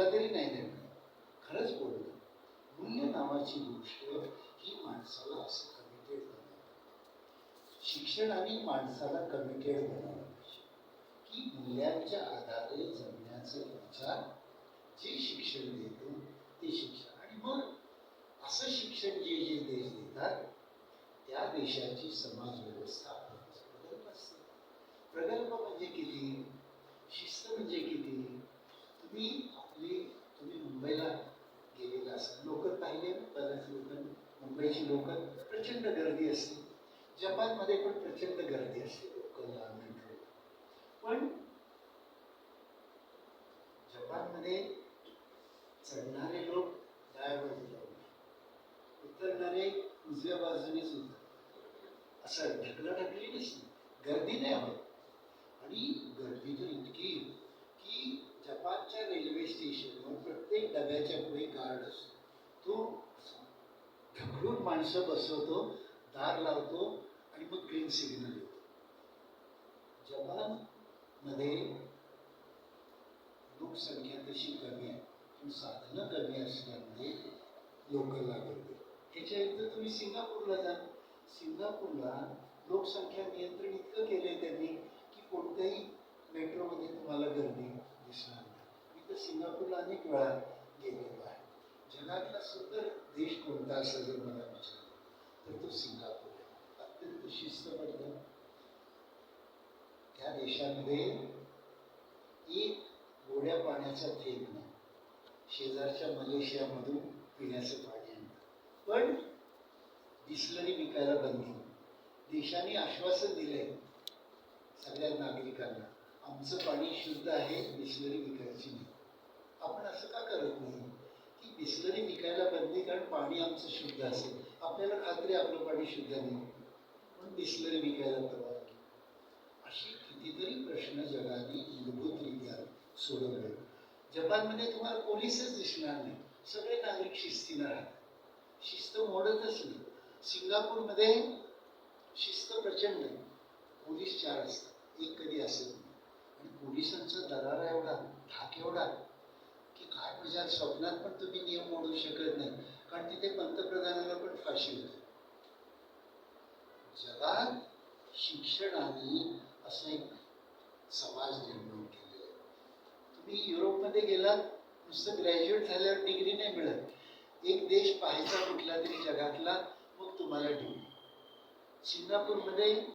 मला तरी नाही देणार. खरंच बोलतो मूल्य नावाची गोष्ट ही माणसाला असं कमिटेड बनवते शिक्षणाने माणसाला कमिटेड बनवलं की मूल्यांच्या आधारे जगण्याचे विचार जे शिक्षण देतो ते शिक्षण. आणि मग असं शिक्षण जे जे देश देतात त्या देशाची समाज व्यवस्था प्रगल्भ असते. प्रगल्भ म्हणजे किती? शिस्त म्हणजे किती? तुम्ही आपली तुम्ही मुंबईला गेलेला असाल लोक पाहिले ना बऱ्याच लोक मुंबईची लोक प्रचंड गर्दी असते. जपानमध्ये पण प्रचंड गर्दी असते लोक पण जपानमध्ये चढणारे लोक डाव्या बाजूला उभे. उतरणारे उजव्या बाजूने सुद्धा. असं ढकला ढकली नसते गर्दी नाही हवं आणि गर्दी तर इतकी माणसं बसवतो दार लावतो आणि मग ग्रीन सिग्नल येतो. जपानमध्ये लोकसंख्या तशी कमी आहे पण साधनं कमी असल्यामुळे लोक गर्दी त्याच्या विरुद्ध तुम्ही सिंगापूरला जा. सिंगापूरला लोकसंख्या नियंत्रण इतकं केलंय त्यांनी की कोणत्याही मेट्रोमध्ये तुम्हाला गर्दी दिसणार नाही. मी तर सिंगापूरला अनेक वेळा गेलेलो आहे. जगातला सुंदर देश कोणता असं जर मला विचार तर तो सिंगापूर अत्यंत शिस्तबद्ध त्या देशामध्ये एक गोड्या पाण्याचा थेंब नाही. शेजारच्या मलेशियामधून पिण्याचं पाणी आणतं पण बिस्लरी विकायला बंदी देशाने आश्वासन दिलंय सगळ्या नागरिकांना आमचं पाणी शुद्ध आहे बिस्लरी विकायचं नाही आपण असं का करत नाही की बिस्लरी विकायला बंदी कारण पाणी आमचं शुद्ध असेल. आपल्याला खात्री आपलं पाणी शुद्ध नाही. पण बिस्लरी विकायला परवा अशी कितीतरी प्रश्न जगाने मूलभूतरित्या सोडवले. जपानमध्ये तुम्हाला पोलीसच दिसणार नाही. सगळे नागरिक शिस्तीनं राहतात. शिस्त मोडतच नाही. सिंगापूरमध्ये शिस्त प्रचंड आहे. पोलीस चार असतात. एक कधी असत नाही. आणि पोलिसांचा दरारा एवढा धाक एवढा की काय म्हणजे स्वप्नात पण तुम्ही नियम मोडू शकत नाही कारण तिथे पंतप्रधानाला पण फाशी जगात शिक्षणाने असं एक समाज निर्माण केलेला आहे. तुम्ही युरोपमध्ये गेलात नुसतं ग्रॅज्युएट झाल्यावर डिग्री नाही मिळत. एक देश पाहायचा कुठला तरी जगातला मग तुम्हाला डिग्री सिंगापूरमध्ये